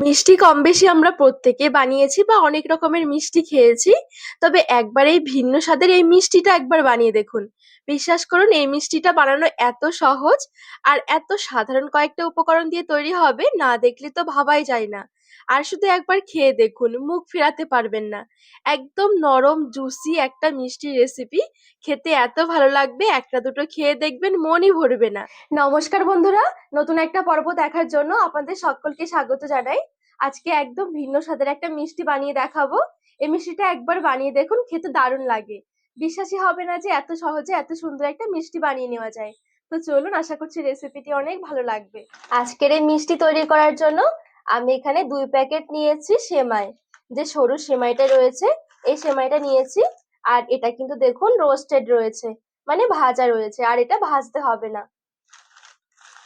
মিষ্টি কম বেশি আমরা প্রত্যেকে বানিয়েছি বা অনেক রকমের মিষ্টি খেয়েছি। তবে একবার এই ভিন্ন স্বাদের এই মিষ্টিটা একবার বানিয়ে দেখুন। বিশ্বাস করুন, এই মিষ্টিটা বানানো এত সহজ আর এত সাধারণ কয়েকটা উপকরণ দিয়ে তৈরি হবে, না দেখলে তো ভাবাই যায় না। আর শুধু একবার খেয়ে দেখুন মুখ ফেরাতে পারবেন না। একদম নরম জুসি একটা মিষ্টি রেসিপি খেতে এত ভালো লাগবে একটা দুটো খেয়ে দেখবেন মনই ভরবে না। নমস্কার বন্ধুরা নতুন একটা পর্ব দেখার জন্য আপনাদের সকলকে স্বাগত জানাই। আজকে একদম ভিন্ন স্বাদের একটা মিষ্টি বানিয়ে দেখাবো। এই মিষ্টিটা একবার বানিয়ে দেখুন খেতে দারুণ লাগে। বিশ্বাসই হবে না যে এত সহজে এত সুন্দর একটা মিষ্টি বানিয়ে নেওয়া যায়। তো চলুন আশা করছি রেসিপিটি অনেক ভালো লাগবে। আজকের এই মিষ্টি তৈরি করার জন্য আমি এখানে দুই প্যাকেট নিয়েছি সেমাই। যে সরু সেমাইটা রয়েছে, এই সেমাইটা নিয়েছি। আর এটা কিন্তু দেখুন রোস্টেড রয়েছে মানে ভাজা রয়েছে, আর এটা ভাজতে হবে না।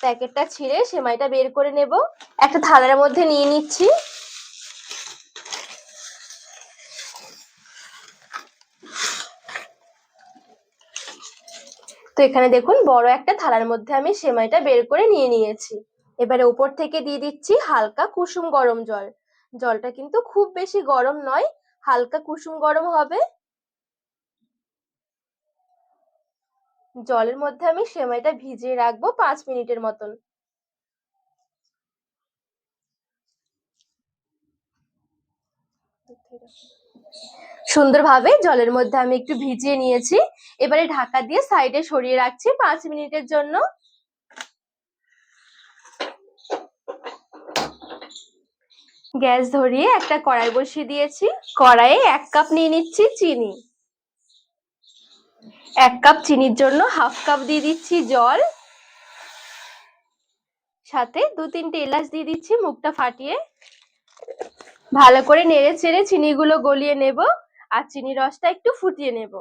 প্যাকেটটা ছিঁড়ে সেমাইটা বের করে নেব। একটা থালার মধ্যে নিয়ে নিচ্ছি। তো এখানে দেখুন বড় একটা থালার মধ্যে আমি সেমাইটা বের করে নিয়ে নিয়েছি। এবারে উপর থেকে দিয়ে দিচ্ছি হালকা কুসুম গরম জল। জলটা কিন্তু খুব বেশি গরম নয়, হালকা কুসুম গরম হবে। জলের মধ্যে আমি সেমাইটা ভিজিয়ে রাখব পাঁচ মিনিটের মতন। সুন্দরভাবে জলের মধ্যে আমি একটু ভিজিয়ে নিয়েছি। এবারে ঢাকা দিয়ে সাইডে সরিয়ে রাখছি পাঁচ মিনিটের জন্য। গ্যাস ধরিয়ে একটা কড়াই বসিয়ে দিয়েছি। কড়াইয়ে এক কাপ নিয়ে নিচ্ছি চিনি। এক কাপ চিনির জন্য হাফ কাপ দিয়ে দিচ্ছি জল। সাথে দু তিনটে এলাচ দিয়ে দিচ্ছি, মুখটা ফাটিয়ে। ভালো করে নেড়ে চেড়ে চিনিগুলো গলিয়ে নেব, আর চিনি রসটা একটু ফুটিয়ে নেব।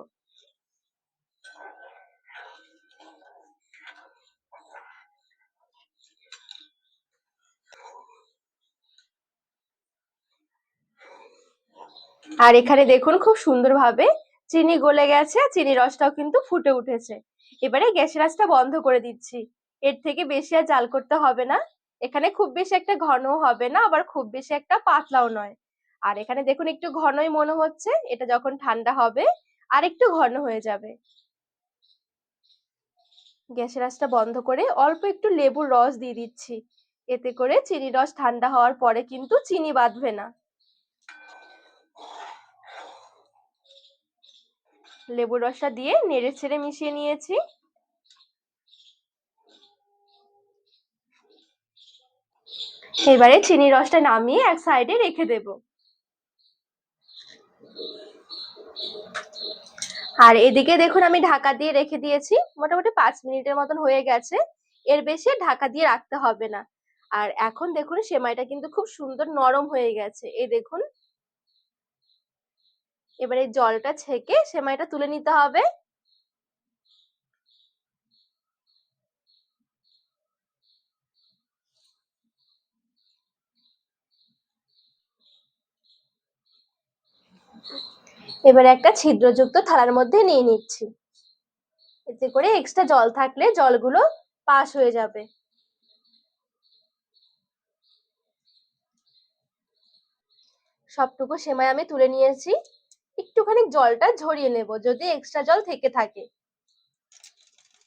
আর এখানে দেখুন খুব সুন্দরভাবে চিনি গলে গেছে, চিনি রসটাও কিন্তু ফুটে উঠেছে। এবারে গ্যাসের আঁচটা বন্ধ করে দিচ্ছি। এর থেকে বেশি আর জাল করতে হবে না। এখানে খুব বেশি একটা ঘনও হবে না, আবার খুব বেশি একটা পাতলাও নয়। আর এখানে দেখুন একটু ঘনই মনে হচ্ছে, এটা যখন ঠান্ডা হবে আর একটু ঘন হয়ে যাবে। গ্যাসের আঁচটা বন্ধ করে অল্প একটু লেবুর রস দিয়ে দিচ্ছি। এতে করে চিনি রস ঠান্ডা হওয়ার পরে কিন্তু চিনি বাঁধবে না। লেবুর রসটা দিয়ে নেড়ে ছেড়ে মিশিয়ে নিয়েছি। এবারে চিনি রসটা নামিয়ে এক সাইডে রেখে দেব। আর এদিকে দেখুন আমি ঢাকা দিয়ে রেখে দিয়েছি। মোটামুটি পাঁচ মিনিটের মতন হয়ে গেছে। এর বেশি ঢাকা দিয়ে রাখতে হবে না। আর এখন দেখুন সেমাইটা কিন্তু খুব সুন্দর নরম হয়ে গেছে। এই দেখুন এবারে জলটা ছেঁকে সেমাইটা তুলে নিতে হবে। এবারে একটা ছিদ্রযুক্ত থালার মধ্যে নিয়ে নিচ্ছি। এতে করে এক্সট্রা জল থাকলে জলগুলো পাস হয়ে যাবে। সবটুকু সেমাই আমি তুলে নিয়েছি। একটুখানি জলটা ঝরিয়ে নেব, যদি এক্সট্রা জল থেকে থাকে।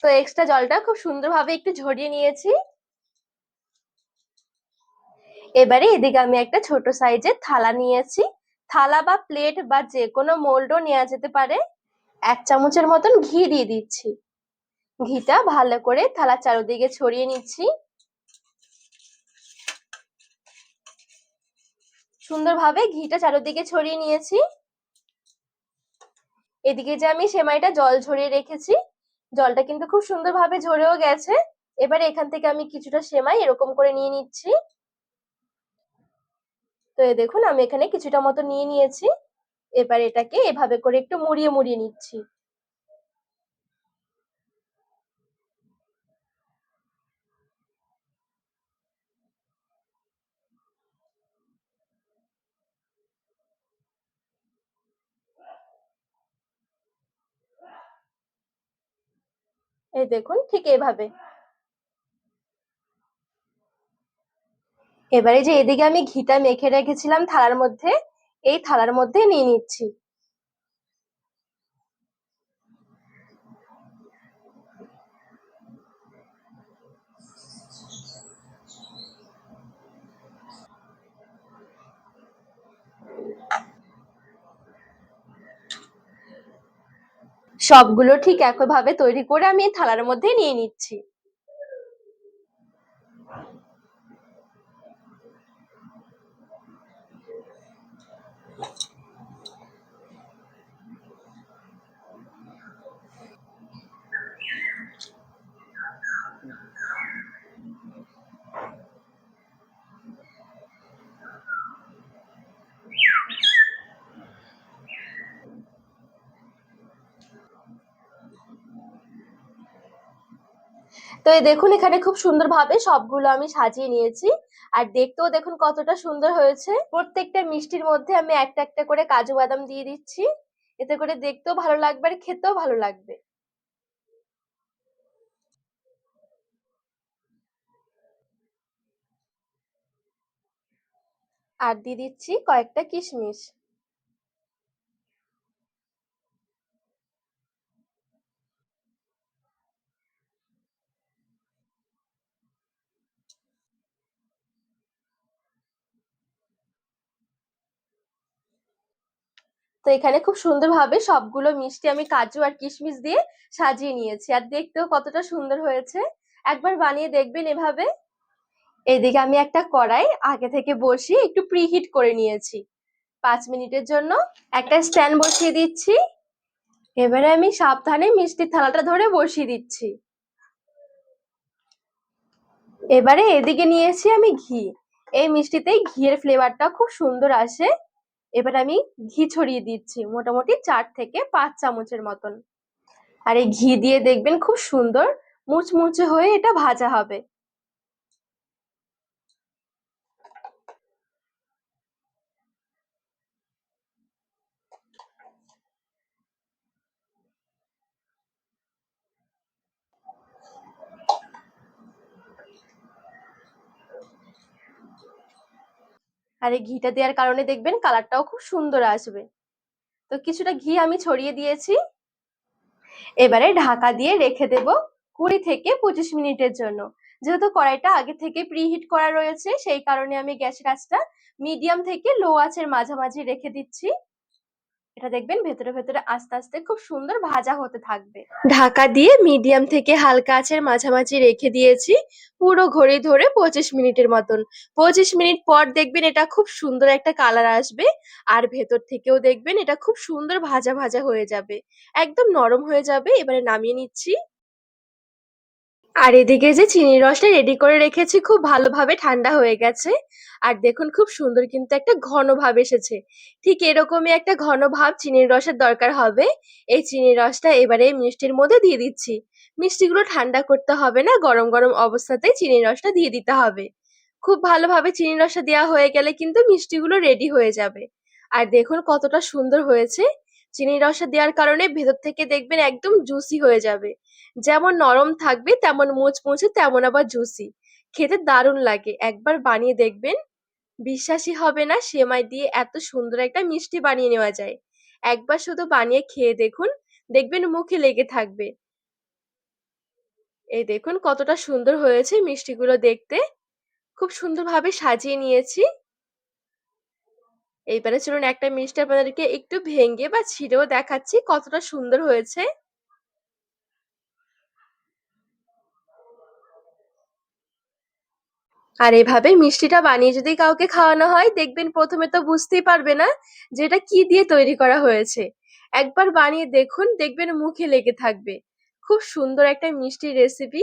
তো এক্সট্রা জলটা খুব সুন্দরভাবে একটু ঝরিয়ে নিয়েছি। এবারে এদিকে আমি একটা ছোট সাইজের থালা নিয়েছি। থালা বা প্লেট বা যে কোনো মোল্ডও নেওয়া যেতে পারে। এক চামচের মতন ঘি দিয়ে দিচ্ছি। ঘিটা ভালো করে থালার চারোদিকে ছড়িয়ে নিচ্ছি। সুন্দরভাবে ঘিটা চারোদিকে ছড়িয়ে নিয়েছি। এদিকে যে আমি সেমাইটা জল ঝরিয়ে রেখেছি, জলটা কিন্তু খুব সুন্দরভাবে ঝরেও গেছে। এবারে এখান থেকে আমি কিছুটা সেমাই এরকম করে নিয়ে নিচ্ছি। তো এ দেখুন, আমি এখানে কিছুটা মতো নিয়ে নিয়েছি। এবার এটাকে এভাবে করে একটু মুড়িয়ে মুড়িয়ে নিচ্ছি। এই দেখুন, ঠিক এভাবে। এবারে যে এদিকে আমি ঘিটা মেখে রেখেছিলাম থালার মধ্যে, এই থালার মধ্যে নিয়ে নিচ্ছি। সবগুলো ঠিক একইভাবে তৈরি করে আমি থালার মধ্যে নিয়ে নিচ্ছি। তো এই দেখুন, এখানে খুব সুন্দরভাবে সবগুলো আমি সাজিয়ে নিয়েছি। আর দেখতেও দেখুন কতটা সুন্দর হয়েছে। প্রত্যেকটা মিষ্টির মধ্যে আমি একটা একটা করে কাজু বাদাম দিয়ে দিচ্ছি। এতে করে দেখতেও ভালো লাগবে আর খেতেও ভালো লাগবে। আর দিয়ে দিচ্ছি কয়েকটা কিশমিশ। তো এখানে খুব সুন্দরভাবে সবগুলো মিষ্টি আমি কাজু আর কিশমিশ দিয়ে সাজিয়ে নিয়েছি। আর দেখতেও কতটা সুন্দর হয়েছে। একবার বানিয়ে দেখবেন এভাবে। এদিকে আমি একটা কড়াই আগে থেকে বসিয়ে একটু প্রিহিট করে নিয়েছি। পাঁচ মিনিটের জন্য একটা স্ট্যান্ড বসিয়ে দিচ্ছি। এবারে আমি সাবধানে মিষ্টির থালাটা ধরে বসিয়ে দিচ্ছি। এবারে এদিকে নিয়েছি আমি ঘি। এই মিষ্টিতে ঘিয়ের ফ্লেভারটা খুব সুন্দর আসে। এবার আমি ঘি ছড়িয়ে দিচ্ছি, মোটামুটি চার থেকে পাঁচ চামচের মতন। আর এই ঘি দিয়ে দেখবেন খুব সুন্দর মুচমুচে হয়ে এটা ভাজা হবে। আর এই ঘিটা দেওয়ার কারণে দেখবেন কালারটাও খুব সুন্দর আসবে। তো কিছুটা ঘি আমি ছড়িয়ে দিয়েছি। এবারে ঢাকা দিয়ে রেখে দেব কুড়ি থেকে পঁচিশ মিনিটের জন্য। যেহেতু কড়াইটা আগে থেকে প্রিহিট করা রয়েছে, সেই কারণে আমি গ্যাসের আঁচটা মিডিয়াম থেকে লো আঁচের মাঝামাঝি রেখে দিচ্ছি। এটা দেখবেন ভেতরে ভেতরে আস্তে আস্তে খুব সুন্দর ভাজা হতে থাকবে। ঢাকা দিয়ে মিডিয়াম থেকে হালকা আঁচের মাঝামাঝি রেখে দিয়েছি পুরো ঘড়ি ধরে পঁচিশ মিনিটের মতন। পঁচিশ মিনিট পর দেখবেন এটা খুব সুন্দর একটা কালার আসবে আর ভেতর থেকেও দেখবেন এটা খুব সুন্দর ভাজা ভাজা হয়ে যাবে। একদম নরম হয়ে যাবে, এবারে নামিয়ে নিচ্ছি। আর এদিকে যে চিনির রসটা রেডি করে রেখেছি, খুব ভালোভাবে ঠান্ডা হয়ে গেছে। আর দেখুন, খুব সুন্দর কিন্তু একটা ঘন ভাব এসেছে। ঠিক এরকমই একটা ঘন ভাব চিনির রসের দরকার হবে। এই চিনির রসটা এবারে মিষ্টির মধ্যে দিয়ে দিচ্ছি। মিষ্টিগুলো ঠান্ডা করতে হবে না, গরম গরম অবস্থাতেই চিনির রসটা দিয়ে দিতে হবে। খুব ভালোভাবে চিনির রসটা দেওয়া হয়ে গেলে কিন্তু মিষ্টিগুলো রেডি হয়ে যাবে। আর দেখুন কতটা সুন্দর হয়েছে। চিনির রসটা দেওয়ার কারণে ভেতর থেকে দেখবেন একদম জুসি হয়ে যাবে। যেমন নরম থাকবে, তেমন মুচমুচে, তেমন আবার জুসি খেতে দারুণ লাগে। একবার বানিয়ে দেখবেন, বিশ্বাসই হবে না সেমাই দিয়ে এত সুন্দর একটা মিষ্টি বানিয়ে নেওয়া যায়। একবার শুধু বানিয়ে খেয়ে দেখুন, দেখবেন মুখে লেগে থাকবে। এই দেখুন কতটা সুন্দর হয়েছে মিষ্টিগুলো দেখতে। খুব সুন্দরভাবে সাজিয়ে নিয়েছি। এইবারে চলুন একটা মিষ্টি আপনাদেরকে একটু ভেঙে বা ছিঁড়েও দেখাচ্ছি কতটা সুন্দর হয়েছে। আর এভাবে মিষ্টিটা বানিয়ে যদি কাউকে খাওয়ানো হয়, দেখবেন প্রথমে তো বুঝতেই পারবে না যে এটা কি দিয়ে তৈরি করা হয়েছে। একবার বানিয়ে দেখুন, দেখবেন মুখে লেগে থাকবে। খুব সুন্দর একটা মিষ্টি রেসিপি